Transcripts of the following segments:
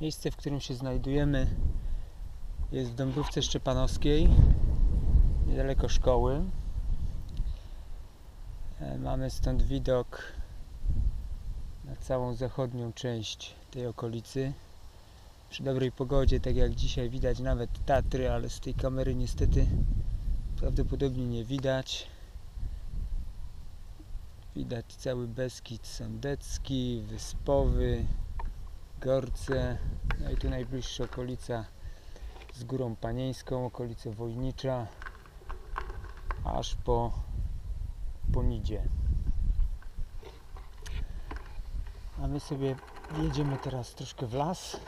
Miejsce, w którym się znajdujemy jest w Dąbrówce Szczepanowskiej, niedaleko szkoły. E, Mamy stąd widok na całą zachodnią część tej okolicy. Przy dobrej pogodzie, tak jak dzisiaj, widać nawet Tatry, ale z tej kamery niestety prawdopodobnie nie widać. Widać cały Beskid Sądecki, Wyspowy, Gorce, no i tu najbliższa okolica z Górą Panieńską, okolice Wojnicza, aż po Ponidzie. A my sobie jedziemy teraz troszkę w las.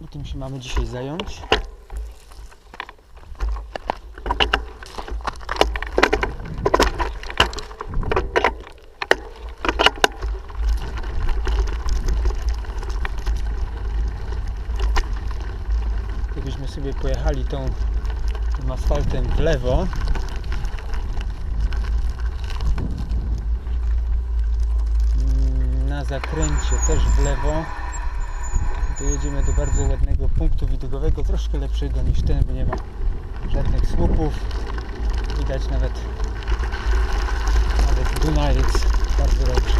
I tym się mamy dzisiaj zająć. Gdybyśmy sobie pojechali tą, tym asfaltem w lewo, mm, na zakręcie też w lewo, to jedziemy do bardzo ładnego punktu widokowego, troszkę lepszego niż ten, bo nie ma żadnych słupów. Widać nawet nawet Dunajec bardzo dobrze.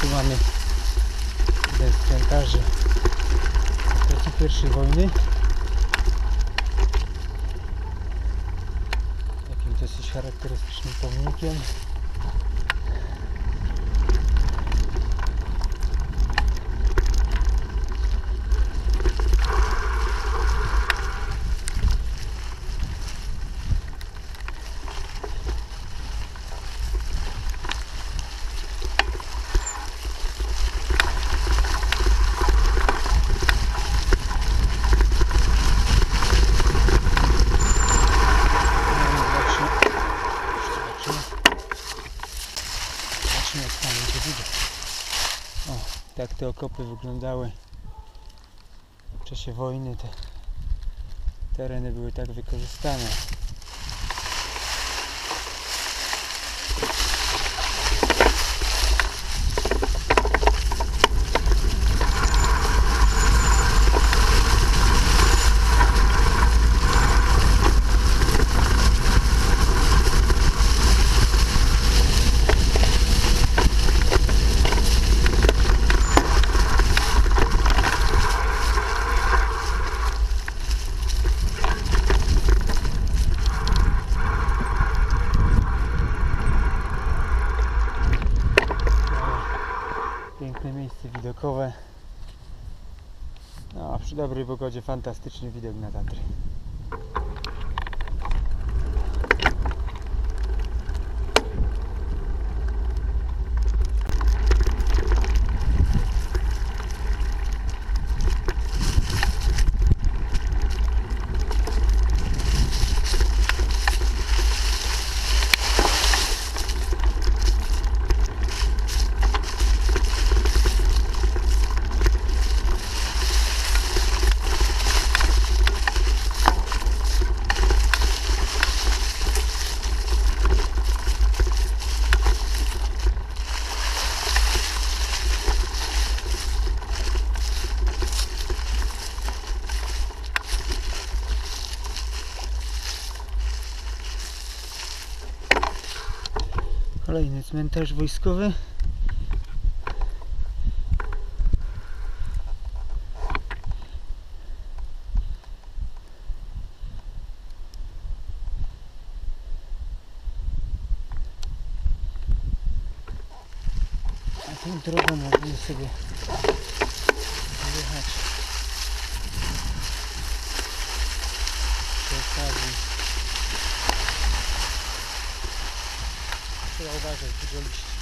Tu mamy jeden z cmentarzy I wojny. Takim dosyć charakterystycznym pomnikiem. Tak te okopy wyglądały w czasie wojny. Te tereny były tak wykorzystane. Miejsce widokowe. No, a przy dobrej pogodzie fantastyczny widok na Tatry. Kolejny cmentarz wojskowy. A tą drogą możemy sobie 幺八九七九六。